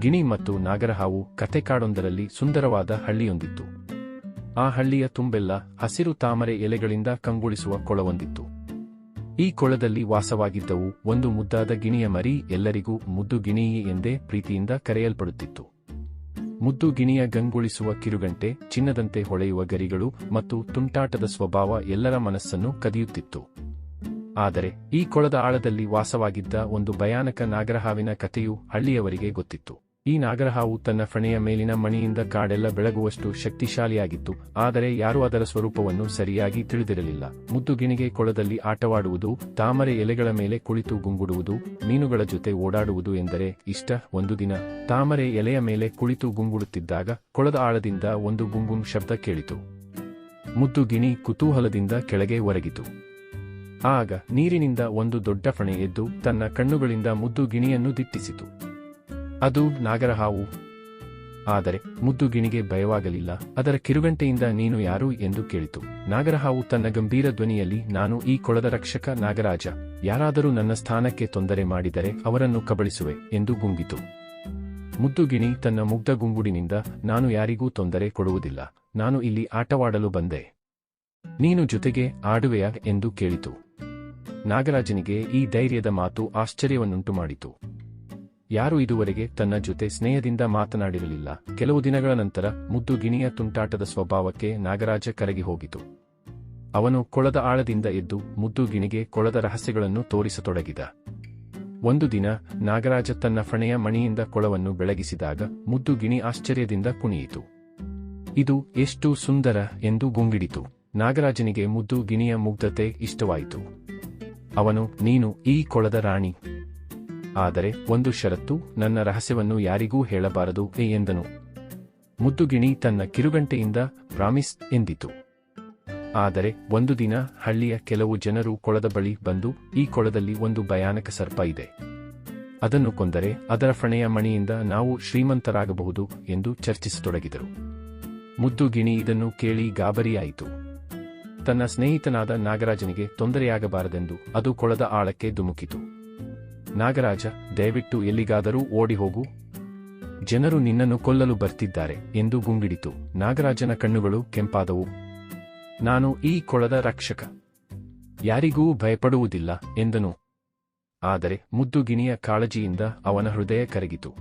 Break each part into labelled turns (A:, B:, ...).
A: ಗಿಣಿ ಮತ್ತು ನಾಗರಹಾವು ಕಥೆಕಾಡೊಂದರಲ್ಲಿ ಸುಂದರವಾದ ಹಳ್ಳಿಯೊಂದಿತ್ತು. ಆ ಹಳ್ಳಿಯ ತುಂಬೆಲ್ಲ ಹಸಿರು ತಾಮರೆ ಎಲೆಗಳಿಂದ ಕಂಗೊಳಿಸುವ ಕೊಳವೊಂದಿತ್ತು. ಈ ಕೊಳದಲ್ಲಿ ವಾಸವಾಗಿದ್ದವು ಒಂದು ಮುದ್ದಾದ ಗಿಣಿಯ ಮರಿ ಎಲ್ಲರಿಗೂ ಮುದ್ದು ಗಿಣಿಯೇ ಎಂದೇ ಪ್ರೀತಿಯಿಂದ ಕರೆಯಲ್ಪಡುತ್ತಿತ್ತು. ಮುದ್ದು ಗಿಣಿಯ ಗಂಗೊಳಿಸುವ ಕಿರುಗಂಟೆ, ಚಿನ್ನದಂತೆ ಹೊಳೆಯುವ ಗರಿಗಳು ಮತ್ತು ತುಂಟಾಟದ ಸ್ವಭಾವ ಎಲ್ಲರ ಮನಸ್ಸನ್ನು ಕದಿಯುತ್ತಿತ್ತು. ಆದರೆ ಈ ಕೊಳದ ಆಳದಲ್ಲಿ ವಾಸವಾಗಿದ್ದ ಒಂದು ಭಯಾನಕ ನಾಗರಹಾವಿನ ಕಥೆಯು ಹಳ್ಳಿಯವರಿಗೆ ಗೊತ್ತಿತ್ತು. ಈ ನಾಗರಹಾವು ತನ್ನ ಫಣೆಯ ಮೇಲಿನ ಮಣಿಯಿಂದ ಕಾಡೆಲ್ಲ ಬೆಳಗುವಷ್ಟು ಶಕ್ತಿಶಾಲಿಯಾಗಿತ್ತು, ಆದರೆ ಯಾರೂ ಅದರ ಸ್ವರೂಪವನ್ನು ಸರಿಯಾಗಿ ತಿಳಿದಿರಲಿಲ್ಲ. ಮುದ್ದುಗಿಣಿಗೆ ಕೊಳದಲ್ಲಿ ಆಟವಾಡುವುದು, ತಾಮರೆ ಎಲೆಗಳ ಮೇಲೆ ಕುಳಿತು ಗುಂಗುಡುವುದು, ಮೀನುಗಳ ಜೊತೆ ಓಡಾಡುವುದು ಎಂದರೆ ಇಷ್ಟ. ಒಂದು ದಿನ ತಾಮರೆ ಎಲೆಯ ಮೇಲೆ ಕುಳಿತು ಗುಂಗುಡುತ್ತಿದ್ದಾಗ ಕೊಳದ ಆಳದಿಂದ ಒಂದು ಗುಂಗುಂ ಶಬ್ದ ಕೇಳಿತು. ಮುದ್ದುಗಿಣಿ ಕುತೂಹಲದಿಂದ ಕೆಳಗೆ ಒರಗಿತು. ಆಗ ನೀರಿನಿಂದ ಒಂದು ದೊಡ್ಡ ಫಣೆ ಎದ್ದು ತನ್ನ ಕಣ್ಣುಗಳಿಂದ ಮುದ್ದು ಗಿಣಿಯನ್ನು ದಿಟ್ಟಿಸಿತು. ಅದು ನಾಗರಹಾವು. ಆದರೆ ಮುದ್ದುಗಿಣಿಗೆ ಭಯವಾಗಲಿಲ್ಲ. ಅದರ ಕಿರುಗಂಟೆಯಿಂದ ನೀನು ಯಾರು ಎಂದು ಕೇಳಿತು. ನಾಗರಹಾವು ತನ್ನ ಗಂಭೀರ ಧ್ವನಿಯಲ್ಲಿ, ನಾನು ಈ ಕೊಳದ ರಕ್ಷಕ ನಾಗರಾಜ. ಯಾರಾದರೂ ನನ್ನ ಸ್ಥಾನಕ್ಕೆ ತೊಂದರೆ ಮಾಡಿದರೆ ಅವರನ್ನು ಕಬಳಿಸುವೆ ಎಂದು ಗುಂಗಿತು. ಮುದ್ದುಗಿಣಿ ತನ್ನ ಮುಗ್ಧ ಗುಂಗುಡಿನಿಂದ, ನಾನು ಯಾರಿಗೂ ತೊಂದರೆ ಕೊಡುವುದಿಲ್ಲ. ನಾನು ಇಲ್ಲಿ ಆಟವಾಡಲು ಬಂದೆ. ನೀನು ಜೊತೆಗೆ ಆಡುವೆಯ ಎಂದು ಕೇಳಿತು. ನಾಗರಾಜನಿಗೆ ಈ ಧೈರ್ಯದ ಮಾತು ಆಶ್ಚರ್ಯವನ್ನುಂಟು ಮಾಡಿತು ಯಾರು ಇದುವರೆಗೆ ತನ್ನ ಜೊತೆ ಸ್ನೇಹದಿಂದ ಮಾತನಾಡಿರಲಿಲ್ಲ. ಕೆಲವು ದಿನಗಳ ನಂತರ ಮುದ್ದು ಗಿಣಿಯ ತುಂಟಾಟದ ಸ್ವಭಾವಕ್ಕೆ ನಾಗರಾಜ ಕರಗಿ ಹೋಗಿತು. ಅವನು ಕೊಳದ ಆಳದಿಂದ ಎದ್ದು ಮುದ್ದು ಗಿಣಿಗೆ ಕೊಳದ ರಹಸ್ಯಗಳನ್ನು ತೋರಿಸತೊಡಗಿದ. ಒಂದು ದಿನ ನಾಗರಾಜ ತನ್ನ ಫಣೆಯ ಮಣಿಯಿಂದ ಕೊಳವನ್ನು ಬೆಳಗಿಸಿದಾಗ ಮುದ್ದು ಗಿಣಿ ಆಶ್ಚರ್ಯದಿಂದ ಕುಣಿಯಿತು. ಇದು ಎಷ್ಟು ಸುಂದರ ಎಂದು ಗುಂಗಿಡಿತು. ನಾಗರಾಜನಿಗೆ ಮುದ್ದು ಗಿಣಿಯ ಮುಗ್ಧತೆ ಇಷ್ಟವಾಯಿತು. ಅವನು, ನೀನು ಈ ಕೊಳದ ರಾಣಿ. ಆದರೆ ಒಂದು ಷರತ್ತು, ನನ್ನ ರಹಸ್ಯವನ್ನು ಯಾರಿಗೂ ಹೇಳಬಾರದು ಎಂದನು. ಮುದ್ದುಗಿಣಿ ತನ್ನ ಕಿರುಗಂಟೆಯಿಂದ ಪ್ರಾಮಿಸ್ ಎಂದಿತು. ಆದರೆ ಒಂದು ದಿನ ಹಳ್ಳಿಯ ಕೆಲವು ಜನರು ಕೊಳದ ಬಳಿ ಬಂದು ಈ ಕೊಳದಲ್ಲಿ ಒಂದು ಭಯಾನಕ ಸರ್ಪ ಇದೆ. ಅದನ್ನು ಕೊಂದರೆ ಅದರ ಫಣೆಯ ಮಣಿಯಿಂದ ನಾವು ಶ್ರೀಮಂತರಾಗಬಹುದು ಎಂದು ಚರ್ಚಿಸತೊಡಗಿದರು. ಮುದ್ದುಗಿಣಿ ಇದನ್ನು ಕೇಳಿ ಗಾಬರಿಯಾಯಿತು. ತನ್ನ ಸ್ನೇಹಿತನಾದ ನಾಗರಾಜನಿಗೆ ತೊಂದರೆಯಾಗಬಾರದೆಂದು ಅದು ಕೊಳದ ಆಳಕ್ಕೆ ಧುಮುಕಿತು. ನಾಗರಾಜ, ದಯವಿಟ್ಟು ಎಲ್ಲಿಗಾದರೂ ಓಡಿ ಹೋಗು. ಜನರು ನಿನ್ನನ್ನು ಕೊಲ್ಲಲು ಬರ್ತಿದ್ದಾರೆ ಎಂದು ಗುಂಗಿಡಿತು. ನಾಗರಾಜನ ಕಣ್ಣುಗಳು ಕೆಂಪಾದವು. ನಾನು ಈ ಕೊಳದ ರಕ್ಷಕ. ಯಾರಿಗೂ ಭಯಪಡುವುದಿಲ್ಲ ಎಂದನು. ಆದರೆ ಮುದ್ದುಗಿಣಿಯ ಕಾಳಜಿಯಿಂದ ಅವನ ಹೃದಯ ಕರಗಿತು.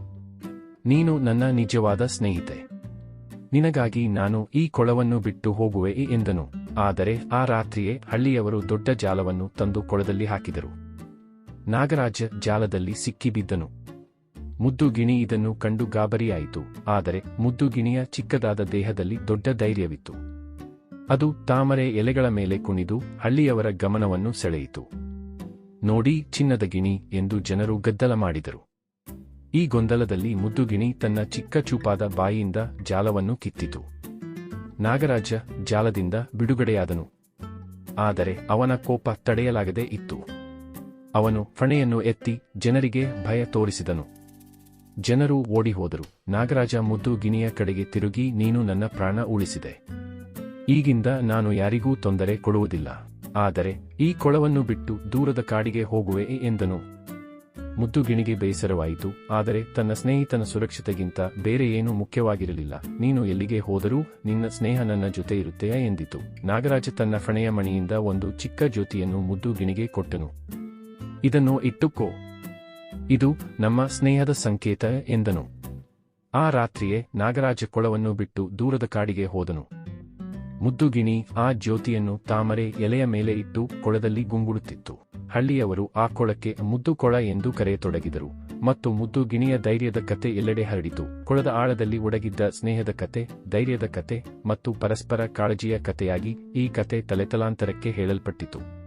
A: ನೀನು ನನ್ನ ನಿಜವಾದ ಸ್ನೇಹಿತೆ. ನಿನಗಾಗಿ ನಾನು ಈ ಕೊಳವನ್ನು ಬಿಟ್ಟು ಹೋಗುವೆ ಎಂದನು. ಆದರೆ ಆ ರಾತ್ರಿಯೇ ಹಳ್ಳಿಯವರು ದೊಡ್ಡ ಜಾಲವನ್ನು ತಂದು ಕೊಳದಲ್ಲಿ ಹಾಕಿದರು. ನಾಗರಾಜ ಜಾಲದಲ್ಲಿ ಸಿಕ್ಕಿಬಿದ್ದನು. ಮುದ್ದುಗಿಣಿ ಇದನ್ನು ಕಂಡು ಗಾಬರಿಯಾಯಿತು, ಆದರೆ ಮುದ್ದುಗಿಣಿಯ ಚಿಕ್ಕದಾದ ದೇಹದಲ್ಲಿ ದೊಡ್ಡ ಧೈರ್ಯವಿತ್ತು. ಅದು ತಾಮರೆ ಎಲೆಗಳ ಮೇಲೆ ಕುಣಿದು ಹಳ್ಳಿಯವರ ಗಮನವನ್ನು ಸೆಳೆಯಿತು. ನೋಡಿ ಚಿನ್ನದ ಗಿಣಿ ಎಂದು ಜನರು ಗದ್ದಲ ಮಾಡಿದರು. ಈ ಗೊಂದಲದಲ್ಲಿ ಮುದ್ದುಗಿಣಿ ತನ್ನ ಚಿಕ್ಕ ಚೂಪಾದ ಬಾಯಿಯಿಂದ ಜಾಲವನ್ನು ಕಿತ್ತಿತು. ನಾಗರಾಜ ಜಾಲದಿಂದ ಬಿಡುಗಡೆಯಾದನು. ಆದರೆ ಅವನ ಕೋಪ ತಡೆಯಲಾಗದೆ ಇತ್ತು. ಅವನು ಫಣೆಯನ್ನು ಎತ್ತಿ ಜನರಿಗೆ ಭಯ ತೋರಿಸಿದನು. ಜನರು ಓಡಿಹೋದರು. ನಾಗರಾಜ ಮುದ್ದು ಗಿಣಿಯ ಕಡೆಗೆ ತಿರುಗಿ, ನೀನು ನನ್ನ ಪ್ರಾಣ ಉಳಿಸಿದೆ. ಈಗಿಂದ ನಾನು ಯಾರಿಗೂ ತೊಂದರೆ ಕೊಡುವುದಿಲ್ಲ. ಆದರೆ ಈ ಕೊಳವನ್ನು ಬಿಟ್ಟು ದೂರದ ಕಾಡಿಗೆ ಹೋಗುವೆ ಎಂದನು. ಮುದ್ದುಗಿಣಿಗೆ ಬೇಸರವಾಯಿತು. ಆದರೆ ತನ್ನ ಸ್ನೇಹಿತನ ಸುರಕ್ಷತೆಗಿಂತ ಬೇರೆ ಏನೂ ಮುಖ್ಯವಾಗಿರಲಿಲ್ಲ. ನೀನು ಎಲ್ಲಿಗೆ ಹೋದರೂ ನಿನ್ನ ಸ್ನೇಹ ನನ್ನ ಜೊತೆ ಇರುತ್ತೆಯಾ ಎಂದಿತು. ನಾಗರಾಜ ತನ್ನ ಫಣೆಯ ಮಣಿಯಿಂದ ಒಂದು ಚಿಕ್ಕ ಜ್ಯೋತಿಯನ್ನು ಮುದ್ದುಗಿಣಿಗೆ ಕೊಟ್ಟನು. ಇದನ್ನು ಇಟ್ಟುಕೋ. ಇದು ನಮ್ಮ ಸ್ನೇಹದ ಸಂಕೇತ ಎಂದನು. ಆ ರಾತ್ರಿಯೇ ನಾಗರಾಜ ಕೊಳವನ್ನು ಬಿಟ್ಟು ದೂರದ ಕಾಡಿಗೆ ಹೋದನು. ಮುದ್ದುಗಿಣಿ ಆ ಜ್ಯೋತಿಯನ್ನು ತಾಮರೆ ಎಲೆಯ ಮೇಲೆ ಇಟ್ಟು ಕೊಳದಲ್ಲಿ ಗುಂಗುಡುತ್ತಿತ್ತು. ಹಳ್ಳಿಯವರು ಆ ಕೊಳಕ್ಕೆ ಮುದ್ದು ಕೊಳ ಎಂದು ಕರೆಯತೊಡಗಿದರು. ಮತ್ತು ಮುದ್ದು ಗಿಣಿಯ ಧೈರ್ಯದ ಕತೆ ಎಲ್ಲೆಡೆ ಹರಡಿತು. ಕೊಳದ ಆಳದಲ್ಲಿ ಒಡಗಿದ್ದ ಸ್ನೇಹದ ಕತೆ, ಧೈರ್ಯದ ಕತೆ ಮತ್ತು ಪರಸ್ಪರ ಕಾಳಜಿಯ ಕತೆಯಾಗಿ ಈ ಕತೆ ತಲೆತಲಾಂತರಕ್ಕೆ ಹೇಳಲ್ಪಟ್ಟಿತು.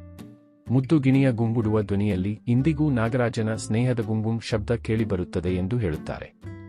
A: ಮುದ್ದು ಗಿಣಿಯ ಗುಂಗುಡುವ ಧ್ವನಿಯಲ್ಲಿ ಇಂದಿಗೂ ನಾಗರಾಜನ ಸ್ನೇಹದ ಗುಂಗುಂ ಶಬ್ದ ಕೇಳಿಬರುತ್ತದೆ ಎಂದು ಹೇಳುತ್ತಾರೆ.